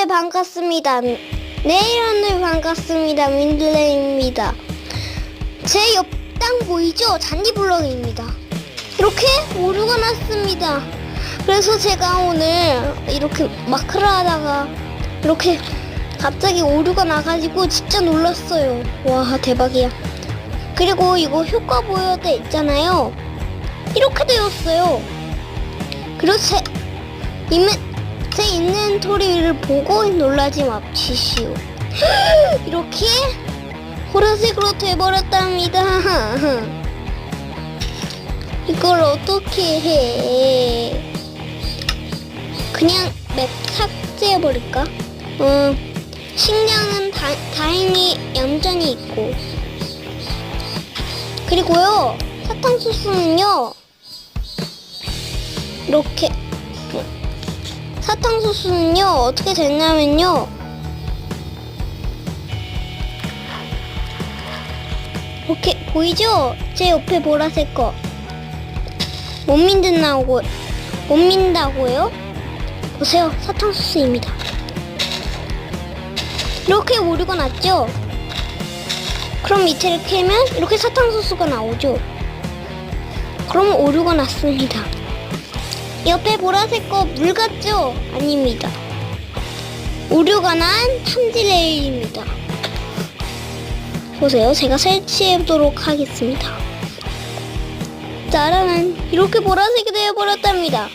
여러분들 반갑습니다. 네 여러분들 반갑습니다. 민들레입니다. 제 옆땅 보이죠? 잔디블럭입니다. 이렇게 오류가 났습니다. 그래서 제가 오늘 이렇게 마크를 하다가 이렇게 갑자기 오류가 나가지고 진짜 놀랐어요. 와 대박이야. 그리고 이거 효과 보여대 있잖아요. 이렇게 되었어요. 그리고 제 이 메제 인벤토리를 보고 놀라지 맙시시오. 이렇게 보라색으로 돼버렸답니다. 이걸 어떻게 해? 그냥 맵 삭제해버릴까? 어, 식량은 다, 다행히 얌전히 있고. 그리고요, 사탕수수는요, 이렇게, 어, 사탕수수는요, 어떻게 됐냐면요, 이렇게 보이죠? 제 옆에 보라색 거. 못 믿는다고, 못 믿는다고요? 보세요. 사탕수수입니다. 이렇게 오류가 났죠? 그럼 밑에를 캐면 이렇게 사탕수수가 나오죠? 그럼 오류가 났습니다. 옆에 보라색 거 물 같죠? 아닙니다. 오류가 난 탐지 레일입니다. 보세요. 제가 설치해보도록 하겠습니다. 짜라란 이렇게 보라색이 되어버렸답니다.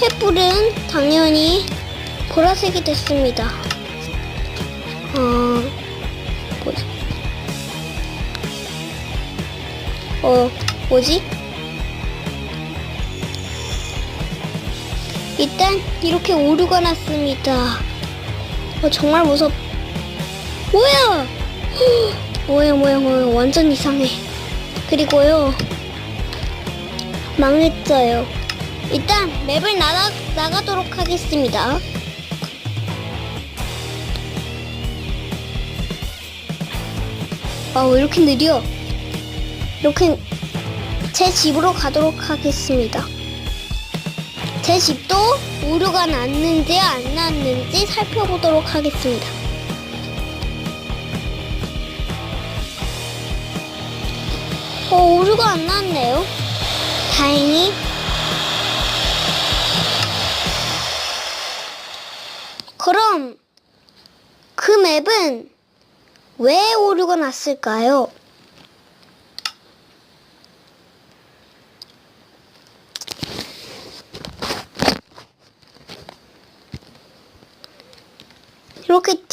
횃불은 당연히 보라색이 됐습니다. 어, 뭐지? 어, 뭐지? 일단 이렇게 오류가 났습니다. 어, 정말 무섭. 뭐야? 뭐야 뭐야 뭐야 완전 이상해. 그리고요 망했어요. 일단 맵을 나가 나가도록 하겠습니다. 아, 왜 이렇게 느려? 이렇게 제 집으로 가도록 하겠습니다. 제 집도 오류가 났는지 안 났는지 살펴보도록 하겠습니다. 어, 오류가 안 났네요. 다행히. 그럼 그 맵은 왜 오류가 났을까요?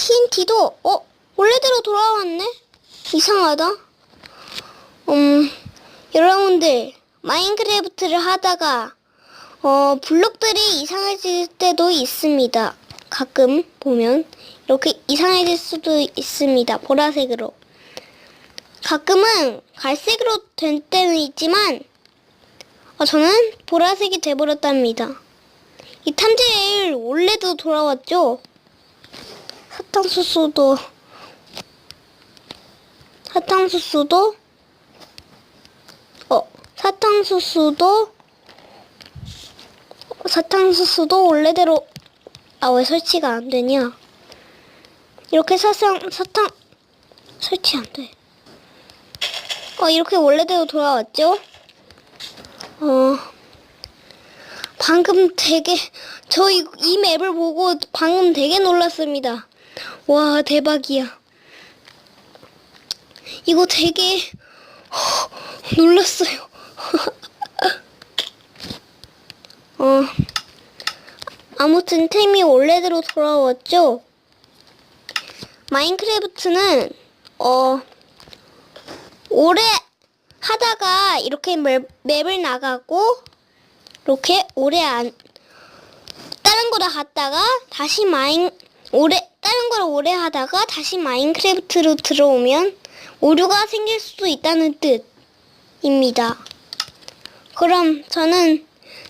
TNT도 어? 원래대로 돌아왔네? 이상하다. 음 여러분들 마인크래프트를 하다가 어 블록들이 이상해질 때도 있습니다. 가끔 보면 이렇게 이상해질 수도 있습니다 보라색으로. 가끔은 갈색으로 된 때는 있지만 어, 저는 보라색이 돼버렸답니다. 이 탐지레일 원래도 돌아왔죠 사탕수수도 사탕수수도 어 사탕수수도 어, 사탕수수도 원래대로 아 왜 설치가 안 되냐 이렇게 사탕 사탕 설치 안 돼. 어 이렇게 원래대로 돌아왔죠? 어 방금 되게 저이이 맵을 보고 방금 되게 놀랐습니다. 와 대박이야. 이거 되게 허, 놀랐어요. 어 아무튼 템이 원래대로 돌아왔죠. 마인크래프트는 어 오래 하다가 이렇게 맵, 맵을 나가고 이렇게 오래 안 다른 거를 하다가 다시 마인 오래 다른 걸 오래 하다가 다시 마인크래프트로 들어오면 오류가 생길 수도 있다는 뜻입니다. 그럼 저는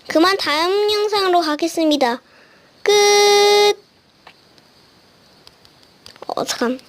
그만 다음 영상으로 가겠습니다. 끝. 어 잠깐.